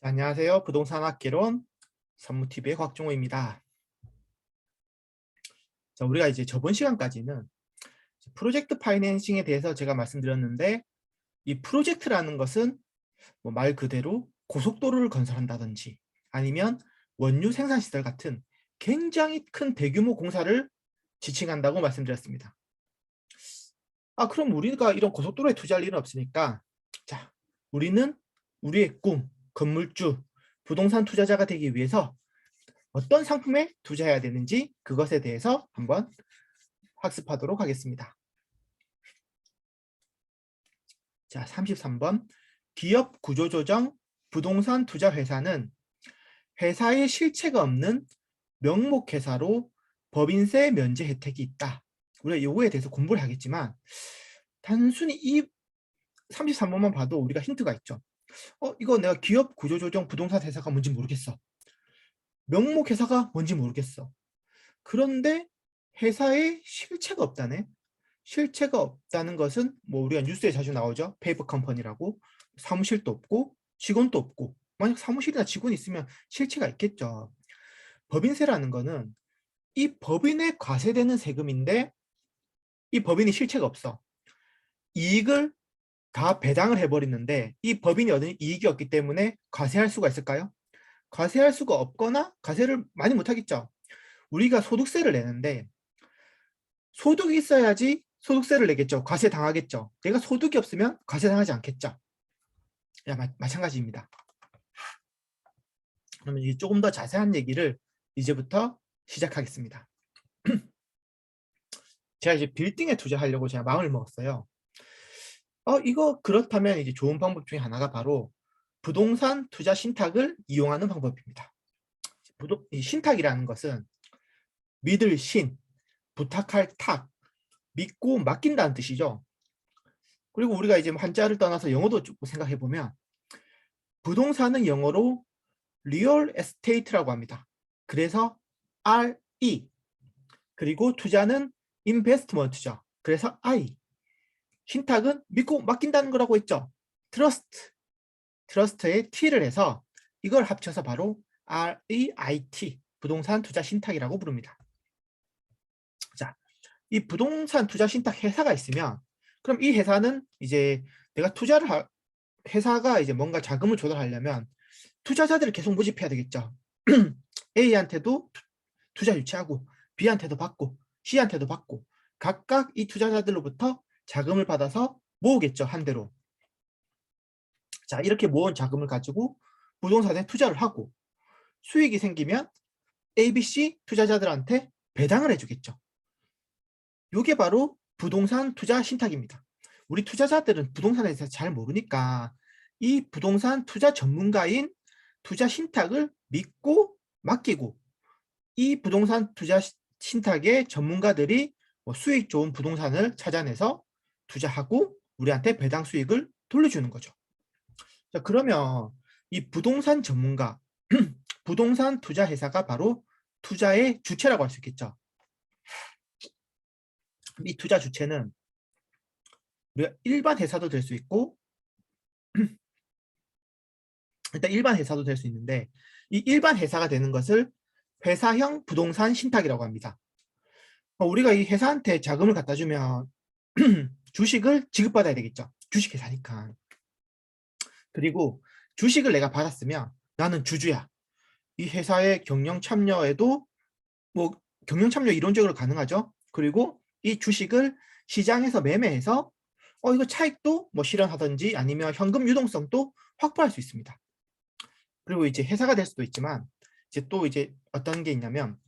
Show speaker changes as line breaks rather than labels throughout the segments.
자, 안녕하세요. 부동산 학개론 선무TV의 곽종호입니다. 자, 우리가 이제 저번 시간까지는 프로젝트 파이낸싱에 대해서 제가 말씀드렸는데 이 프로젝트라는 것은 뭐 말 그대로 고속도로를 건설한다든지 아니면 원유 생산시설 같은 굉장히 큰 대규모 공사를 지칭한다고 말씀드렸습니다. 아 그럼 우리가 이런 고속도로에 투자할 일은 없으니까 자 우리는 우리의 꿈 건물주, 부동산 투자자가 되기 위해서 어떤 상품에 투자해야 되는지 그것에 대해서 한번 학습하도록 하겠습니다. 자, 33번 기업 구조조정 부동산 투자 회사는 회사의 실체가 없는 명목회사로 법인세 면제 혜택이 있다. 우리가 요거에 대해서 공부를 하겠지만 단순히 이 33번만 봐도 우리가 힌트가 있죠. 어 이거 내가 기업 구조조정 부동산 회사가 뭔지 모르겠어. 명목 회사가 뭔지 모르겠어. 그런데 회사에 실체가 없다네. 실체가 없다는 것은 뭐 우리가 뉴스에 자주 나오죠. 페이퍼 컴퍼니라고 사무실도 없고 직원도 없고 만약 사무실이나 직원이 있으면 실체가 있겠죠. 법인세라는 거는 이 법인에 과세되는 세금인데 이 법인이 실체가 없어. 이익을 다 배당을 해버리는데 이 법인이 얻은 이익이 없기 때문에 과세할 수가 있을까요? 과세할 수가 없거나 과세를 많이 못하겠죠. 우리가 소득세를 내는데 소득이 있어야지 소득세를 내겠죠. 과세 당하겠죠. 내가 소득이 없으면 과세 당하지 않겠죠. 야, 마, 마찬가지입니다. 그러면 이제 조금 더 자세한 얘기를 이제부터 시작하겠습니다. 제가 이제 빌딩에 투자하려고 제가 마음을 먹었어요. 어, 이거 그렇다면 이제 좋은 방법 중에 하나가 바로 부동산 투자 신탁을 이용하는 방법입니다. 신탁이라는 것은 믿을 신, 부탁할 탁, 믿고 맡긴다는 뜻이죠. 그리고 우리가 이제 한자를 떠나서 영어도 좀 생각해 보면 부동산은 영어로 리얼 에스테이트라고 합니다. 그래서 RE 그리고 투자는 인베스트먼트죠. 그래서 I 신탁은 믿고 맡긴다는 거라고 했죠. 트러스트. 트러스트에 T를 해서 이걸 합쳐서 바로 REIT, 부동산 투자 신탁이라고 부릅니다. 자, 이 부동산 투자 신탁 회사가 있으면 그럼 이 회사는 이제 내가 투자를 하, 회사가 이제 뭔가 자금을 조달하려면 투자자들을 계속 모집해야 되겠죠. A한테도 투자 유치하고 B한테도 받고 C한테도 받고 각각 이 투자자들로부터 자금을 받아서 모으겠죠. 한 대로. 자 이렇게 모은 자금을 가지고 부동산에 투자를 하고 수익이 생기면 ABC 투자자들한테 배당을 해주겠죠. 이게 바로 부동산 투자 신탁입니다. 우리 투자자들은 부동산에 대해서 잘 모르니까 이 부동산 투자 전문가인 투자 신탁을 믿고 맡기고 이 부동산 투자 신탁의 전문가들이 뭐 수익 좋은 부동산을 찾아내서 투자하고 우리한테 배당 수익을 돌려주는 거죠. 자, 그러면 이 부동산 전문가, 부동산 투자 회사가 바로 투자의 주체라고 할 수 있겠죠. 이 투자 주체는 우리가 일반 회사도 될 수 있고 일단 일반 회사도 될 수 있는데 이 일반 회사가 되는 것을 회사형 부동산 신탁이라고 합니다. 어, 우리가 이 회사한테 자금을 갖다 주면 주식을 지급받아야 되겠죠. 주식회사니까. 그리고 주식을 내가 받았으면 나는 주주야. 이 회사의 경영 참여에도 뭐 경영 참여 이론적으로 가능하죠. 그리고 이 주식을 시장에서 매매해서 어 이거 차익도 뭐 실현하든지 아니면 현금 유동성도 확보할 수 있습니다. 그리고 이제 회사가 될 수도 있지만 이제 또 이제 어떤 게 있냐면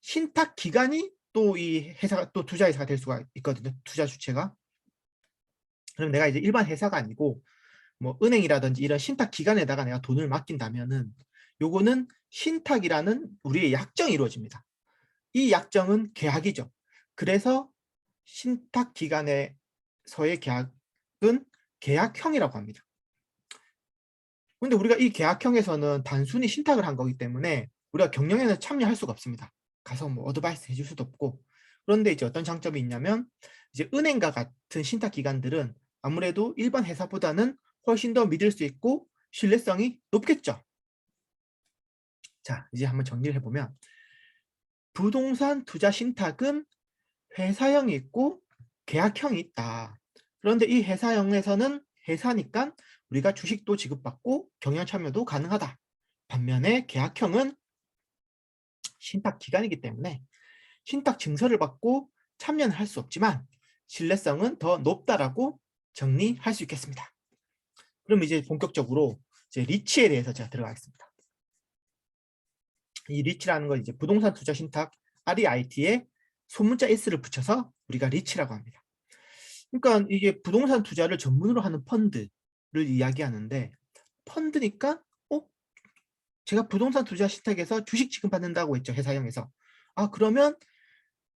신탁 기간이 또 이 회사가 또 투자 회사가 될 수가 있거든요. 투자 주체가. 그럼 내가 이제 일반 회사가 아니고 뭐 은행이라든지 이런 신탁 기관에다가 내가 돈을 맡긴다면은 요거는 신탁이라는 우리의 약정이 이루어집니다. 이 약정은 계약이죠. 그래서 신탁 기관에서의 계약은 계약형이라고 합니다. 근데 우리가 이 계약형에서는 단순히 신탁을 한 거기 때문에 우리가 경영에는 참여할 수가 없습니다. 가서 뭐 어드바이스 해줄 수도 없고 그런데 이제 어떤 장점이 있냐면 이제 은행과 같은 신탁 기관들은 아무래도 일반 회사보다는 훨씬 더 믿을 수 있고 신뢰성이 높겠죠. 자, 이제 한번 정리를 해보면 부동산 투자 신탁은 회사형이 있고 계약형이 있다. 그런데 이 회사형에서는 회사니까 우리가 주식도 지급받고 경영 참여도 가능하다. 반면에 계약형은 신탁 기간이기 때문에 신탁 증서를 받고 참여는 할 수 없지만 신뢰성은 더 높다라고 정리할 수 있겠습니다. 그럼 이제 본격적으로 이제 리치에 대해서 제가 들어가겠습니다. 이 리치라는 건 이제 부동산 투자 신탁 REIT에 소문자 S를 붙여서 우리가 리치라고 합니다. 그러니까 이게 부동산 투자를 전문으로 하는 펀드를 이야기하는데 펀드니까 어? 제가 부동산 투자 신탁에서 주식 지급받는다고 했죠. 회사형에서. 아 그러면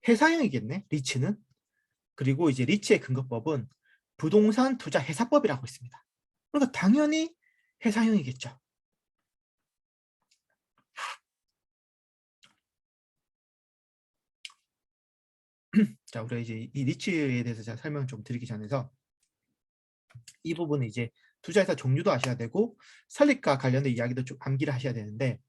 회사형이겠네. 리치는. 그리고 이제 리치의 근거법은 부동산 투자 회사법이라고 있습니다. 그러니까 당연히 회사형이겠죠. 자, 우리가 이제 이 리치에 대해서 제가 설명 좀 드리기 전에서 이 부분은 이제 투자회사 종류도 아셔야 되고 설립과 관련된 이야기도 좀 암기를 하셔야 되는데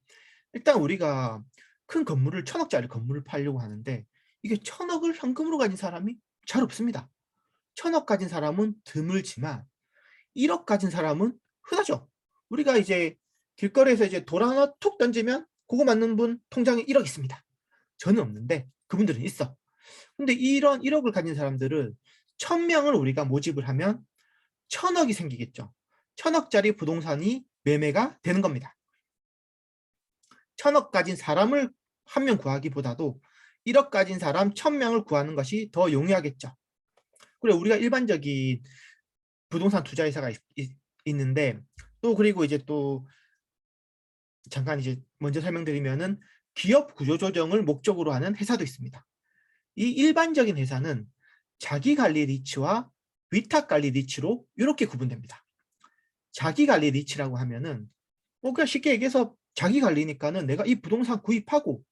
일단 우리가 큰 건물을 천억짜리 건물을 팔려고 하는데 이게 천억을 현금으로 가진 사람이 잘 없습니다. 천억 가진 사람은 드물지만 1억 가진 사람은 흔하죠. 우리가 이제 길거리에서 이제 돌 하나 툭 던지면 그거 맞는 분 통장에 1억 있습니다. 저는 없는데 그분들은 있어. 근데 이런 1억을 가진 사람들을 1000명을 우리가 모집을 하면 천억이 생기겠죠. 천억짜리 부동산이 매매가 되는 겁니다. 천억 가진 사람을 한 명 구하기보다도 1억 가진 사람 1000명을 구하는 것이 더 용이하겠죠. 그리고 우리가 일반적인 부동산 투자회사가 있, 있는데 또 그리고 이제 또 잠깐 이제 먼저 설명드리면은 기업 구조 조정을 목적으로 하는 회사도 있습니다. 이 일반적인 회사는 자기관리 리치와 위탁관리 리치로 이렇게 구분됩니다. 자기관리 리치라고 하면은 뭐 그냥 쉽게 얘기해서 자기관리니까는 내가 이 부동산 구입하고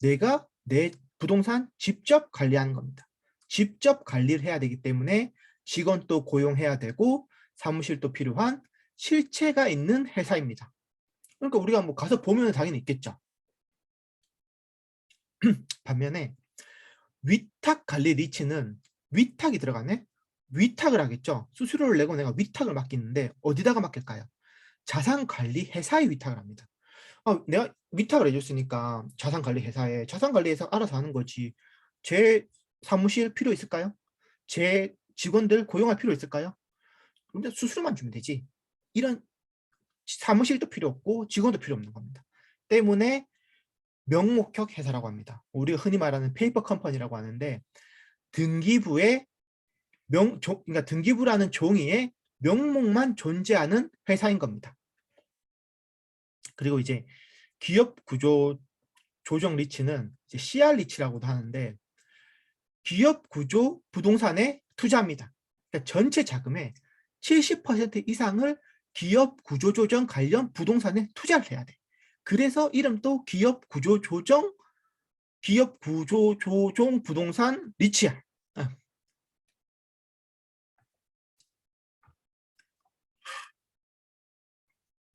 내가 내 부동산 직접 관리하는 겁니다. 직접 관리를 해야 되기 때문에 직원도 고용해야 되고 사무실도 필요한 실체가 있는 회사입니다. 그러니까 우리가 뭐 가서 보면 당연히 있겠죠. 반면에 위탁 관리 리치는 위탁이 들어가네? 위탁을 하겠죠. 수수료를 내고 내가 위탁을 맡기는데 어디다가 맡길까요? 자산관리 회사에 위탁을 합니다. 아, 내가 위탁을 해줬으니까 자산관리 회사에 자산관리 회사 알아서 하는 거지. 제 사무실 필요 있을까요? 제 직원들 고용할 필요 있을까요? 근데 수수료만 주면 되지. 이런 사무실도 필요 없고 직원도 필요 없는 겁니다. 때문에 명목형 회사라고 합니다. 우리가 흔히 말하는 페이퍼 컴퍼니라고 하는데 등기부에 명, 조, 그러니까 등기부라는 종이에 명목만 존재하는 회사인 겁니다. 그리고 이제 기업 구조 조정 리치는 CR 리치라고도 하는데 기업 구조 부동산에 투자합니다. 그러니까 전체 자금의 70% 이상을 기업 구조 조정 관련 부동산에 투자를 해야 돼. 그래서 이름도 기업 구조 조정 기업 구조 조정 부동산 리치야. 어.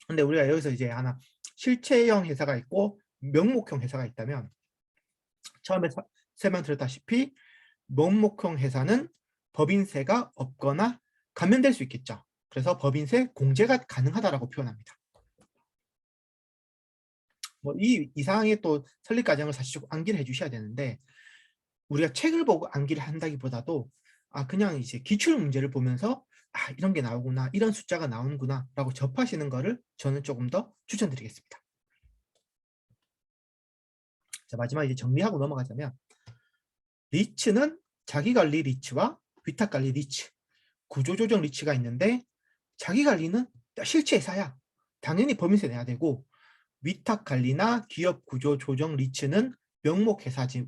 근데 우리가 여기서 이제 하나 실체형 회사가 있고 명목형 회사가 있다면 처음에 설명 드렸다시피 명목형 회사는 법인세가 없거나 감면될 수 있겠죠. 그래서 법인세 공제가 가능하다라고 표현합니다. 뭐 이 이상의 또 설립 과정을 사실 좀 암기를 해주셔야 되는데 우리가 책을 보고 암기를 한다기보다도 아 그냥 이제 기출 문제를 보면서 아 이런 게 나오구나 이런 숫자가 나오는구나 라고 접하시는 거를 저는 조금 더 추천드리겠습니다. 자 마지막 이제 정리하고 넘어가자면 리츠는 자기관리 리츠와 위탁관리 리츠 구조조정 리츠가 있는데 자기관리는 실체 회사야 당연히 법인세 내야 되고 위탁 관리나 기업 구조 조정 리츠는 명목 회사지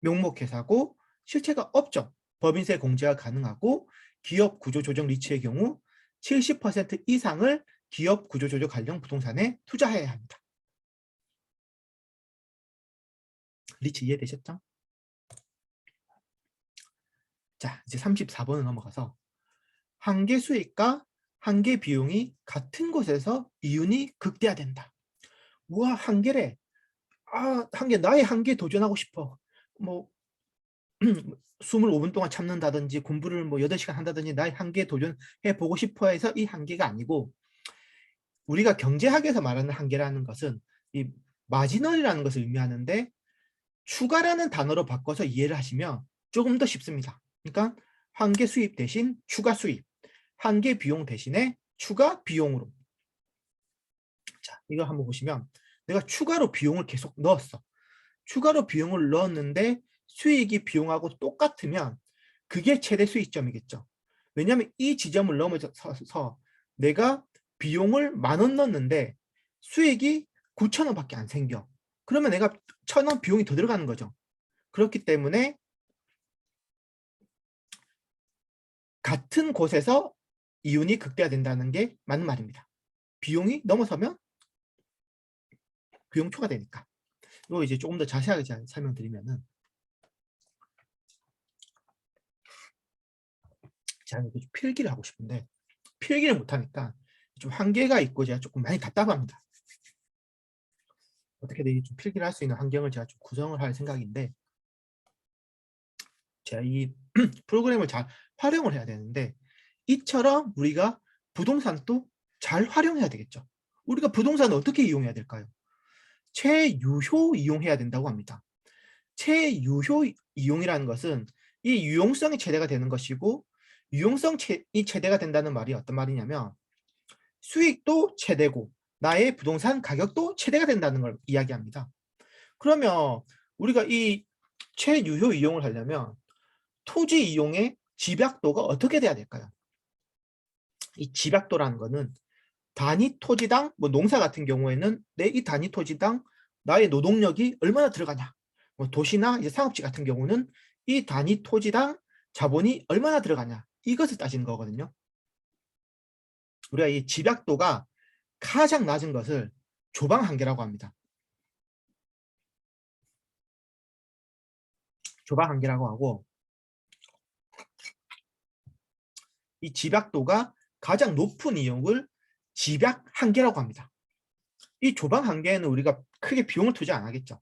명목 회사고 실체가 없죠. 법인세 공제가 가능하고 기업 구조 조정 리츠의 경우 70% 이상을 기업 구조 조정 관련 부동산에 투자해야 합니다. 리츠 이해되셨죠? 자, 이제 34번을 넘어가서 한계 수익과 한계 비용이 같은 곳에서 이윤이 극대화된다. 우와 한계래. 아 한계 나의 한계에 도전하고 싶어. 뭐 숨을 5분 동안 참는다든지 공부를 뭐 8시간 한다든지 나의 한계에 도전해 보고 싶어 해서 이 한계가 아니고 우리가 경제학에서 말하는 한계라는 것은 이 마지널이라는 것을 의미하는데 추가라는 단어로 바꿔서 이해를 하시면 조금 더 쉽습니다. 그러니까 한계 수입 대신 추가 수입, 한계 비용 대신에 추가 비용으로. 자, 이거 한번 보시면 내가 추가로 비용을 계속 넣었어. 추가로 비용을 넣었는데 수익이 비용하고 똑같으면 그게 최대 수익점이겠죠. 왜냐하면 이 지점을 넘어서서 내가 비용을 만 원 넣었는데 수익이 9천 원밖에 안 생겨. 그러면 내가 천 원 비용이 더 들어가는 거죠. 그렇기 때문에 같은 곳에서 이윤이 극대화된다는 게 맞는 말입니다. 비용이 넘어서면 비용 초과되니까. 이거 이제 조금 더 자세하게 설명드리면은 제가 필기를 하고 싶은데 필기를 못하니까 좀 한계가 있고 제가 조금 많이 답답합니다. 어떻게든 좀 필기를 할 수 있는 환경을 제가 좀 구성을 할 생각인데 제가 이 프로그램을 잘 활용을 해야 되는데 이처럼 우리가 부동산도 잘 활용해야 되겠죠. 우리가 부동산을 어떻게 이용해야 될까요? 최유효 이용해야 된다고 합니다. 최유효 이용이라는 것은 이 유용성이 최대가 되는 것이고 유용성이 최대가 된다는 말이 어떤 말이냐면 수익도 최대고 나의 부동산 가격도 최대가 된다는 걸 이야기합니다. 그러면 우리가 이 최유효 이용을 하려면 토지 이용의 집약도가 어떻게 돼야 될까요? 이 집약도라는 거는 단위 토지당 뭐 농사 같은 경우에는 내 이 단위 토지당 나의 노동력이 얼마나 들어가냐 뭐 도시나 이제 상업지 같은 경우는 이 단위 토지당 자본이 얼마나 들어가냐 이것을 따지는 거거든요. 우리가 이 집약도가 가장 낮은 것을 조방 한계라고 합니다. 조방 한계라고 하고 이 집약도가 가장 높은 이용을 집약 한계라고 합니다. 이 조방 한계에는 우리가 크게 비용을 투자 안 하겠죠.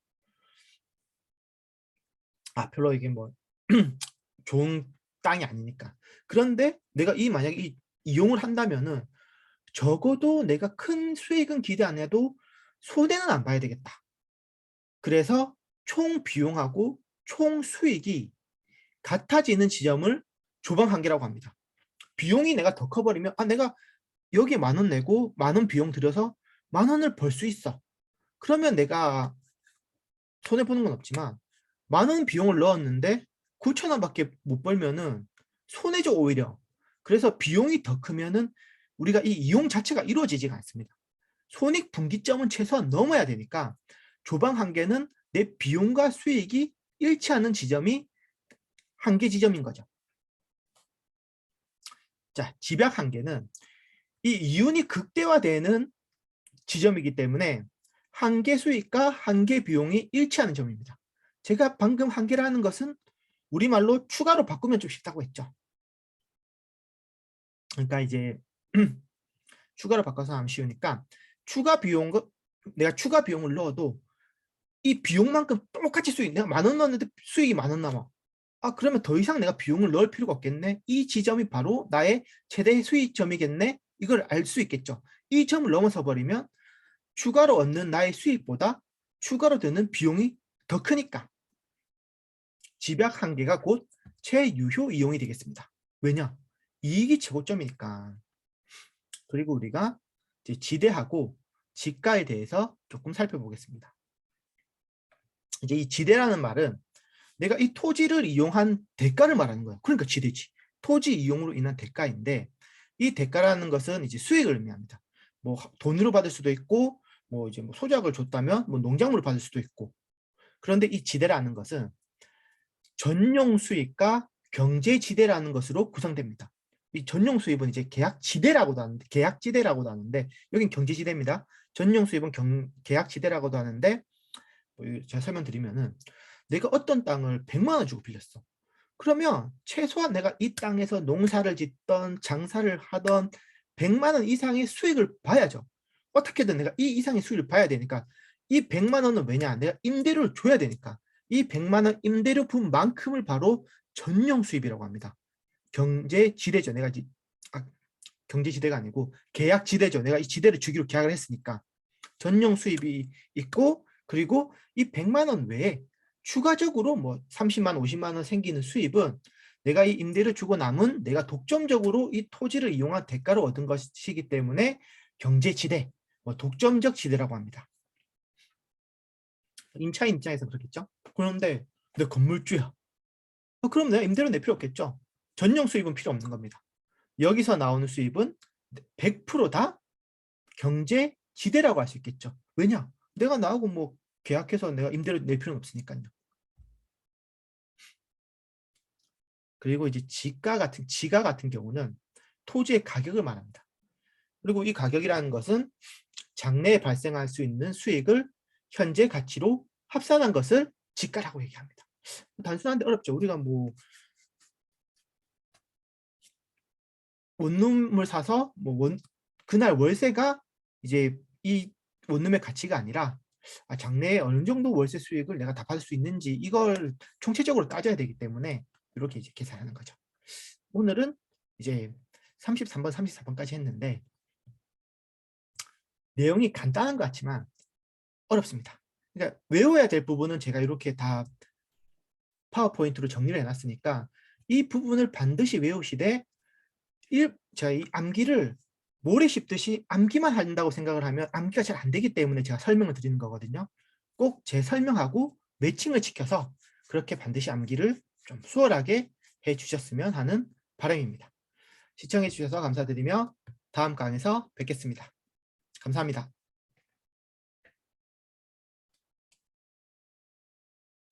아 별로 이게 뭐 좋은 땅이 아니니까. 그런데 내가 이 만약에 이 이용을 한다면은 적어도 내가 큰 수익은 기대 안 해도 손해는 안 봐야 되겠다. 그래서 총 비용하고 총 수익이 같아지는 지점을 조방 한계라고 합니다. 비용이 내가 더 커버리면 아 내가 여기 만원 내고 만 원 비용 들여서 만 원을 벌 수 있어. 그러면 내가 손해 보는 건 없지만 만 원 비용을 넣었는데 9천 원밖에 못 벌면은 손해죠 오히려. 그래서 비용이 더 크면은 우리가 이 이용 자체가 이루어지지가 않습니다. 손익 분기점은 최소한 넘어야 되니까 조방 한계는 내 비용과 수익이 일치하는 지점이 한계 지점인 거죠. 자, 집약 한계는 이 이윤이 극대화되는 지점이기 때문에 한계 수익과 한계 비용이 일치하는 점입니다. 제가 방금 한계라는 것은 우리말로 추가로 바꾸면 좀 쉽다고 했죠. 그러니까 이제 추가로 바꿔서 하면 쉬우니까 추가 비용 내가 추가 비용을 넣어도 이 비용만큼 똑같이 수익 내가 만 원 넣었는데 수익이 만 원 남아 아 그러면 더 이상 내가 비용을 넣을 필요가 없겠네? 이 지점이 바로 나의 최대 수익점이겠네? 이걸 알 수 있겠죠. 이 점을 넘어서 버리면 추가로 얻는 나의 수익보다 추가로 드는 비용이 더 크니까 집약 한계가 곧 최유효 이용이 되겠습니다. 왜냐? 이익이 최고점이니까. 그리고 우리가 지대하고 지가에 대해서 조금 살펴보겠습니다. 이제 이 지대라는 말은 내가 이 토지를 이용한 대가를 말하는 거야. 그러니까 지대지. 토지 이용으로 인한 대가인데 이 대가라는 것은 이제 수익을 의미합니다. 뭐 돈으로 받을 수도 있고 뭐 이제 뭐 소작을 줬다면 뭐 농작물을 받을 수도 있고 그런데 이 지대라는 것은 전용 수익과 경제 지대라는 것으로 구성됩니다. 이 전용 수입은 이제 계약 지대라고도 하는데 계약 지대라고도 하는데 여긴 경제 지대입니다. 전용 수입은 경, 계약 지대라고도 하는데 뭐 제가 설명드리면은 내가 어떤 땅을 100만 원 주고 빌렸어. 그러면 최소한 내가 이 땅에서 농사를 짓던 장사를 하던 100만 원 이상의 수익을 봐야죠. 어떻게든 내가 이 이상의 수익을 봐야 되니까 이 100만 원은 왜냐? 내가 임대료를 줘야 되니까 이 100만 원 임대료 분만큼을 바로 전용 수입이라고 합니다. 경제 지대죠. 내가 지, 아, 경제 지대가 아니고 계약 지대죠. 내가 이 지대를 주기로 계약을 했으니까 전용 수입이 있고 그리고 이 100만 원 외에 추가적으로 뭐 30만 50만 원 생기는 수입은 내가 이 임대를 주고 남은 내가 독점적으로 이 토지를 이용한 대가로 얻은 것이기 때문에 경제 지대, 뭐 독점적 지대라고 합니다. 임차인 입장에서 그렇겠죠. 그런데 내 건물주야. 어, 그럼 내가 임대료 낼 필요 없겠죠. 전용 수입은 필요 없는 겁니다. 여기서 나오는 수입은 100%다 경제 지대라고 할 수 있겠죠. 왜냐? 내가 나하고 뭐 계약해서 내가 임대료 낼 필요는 없으니까요. 그리고 이제 지가 같은 지가 같은 경우는 토지의 가격을 말합니다. 그리고 이 가격이라는 것은 장래에 발생할 수 있는 수익을 현재 가치로 합산한 것을 지가라고 얘기합니다. 단순한데 어렵죠. 우리가 뭐 원룸을 사서 뭐 원, 그날 월세가 이제 이 원룸의 가치가 아니라 아, 장래에 어느 정도 월세 수익을 내가 다 받을 수 있는지 이걸 총체적으로 따져야 되기 때문에 이렇게 이제 계산하는 거죠. 오늘은 이제 33번, 34번까지 했는데 내용이 간단한 것 같지만 어렵습니다. 그러니까 외워야 될 부분은 제가 이렇게 다 파워포인트로 정리를 해놨으니까 이 부분을 반드시 외우시되 일, 자, 이 암기를 모래 씹듯이 암기만 한다고 생각을 하면 암기가 잘 안 되기 때문에 제가 설명을 드리는 거거든요. 꼭 제 설명하고 매칭을 지켜서 그렇게 반드시 암기를 좀 수월하게 해 주셨으면 하는 바람입니다. 시청해 주셔서 감사드리며 다음 강에서 뵙겠습니다. 감사합니다.